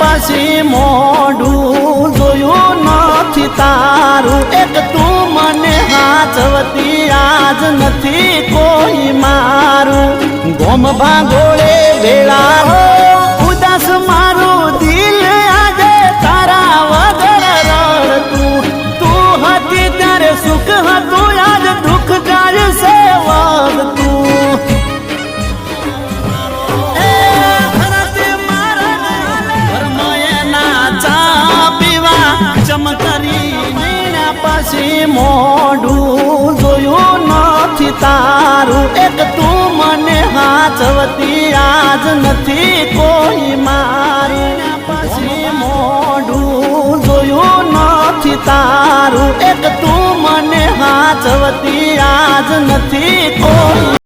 પછી મોઢું જોયું નથી તારું. એક તું મને હાચવતી આજ નથી કોઈ મારું. ગોમ ભાગોળે વેળા ઉદાસ મારું દિલ આજે તારા વગર રડતું. તું હતી ત્યારે સુખ હતું પછી મોઢું જોયું નથી તારું. એક તું મને હાથવતી આજ નથી કોઈ મારું. પછી મોઢું જોયું નથી તારું. એક તું મને હાથવતી આજ નથી કોઈ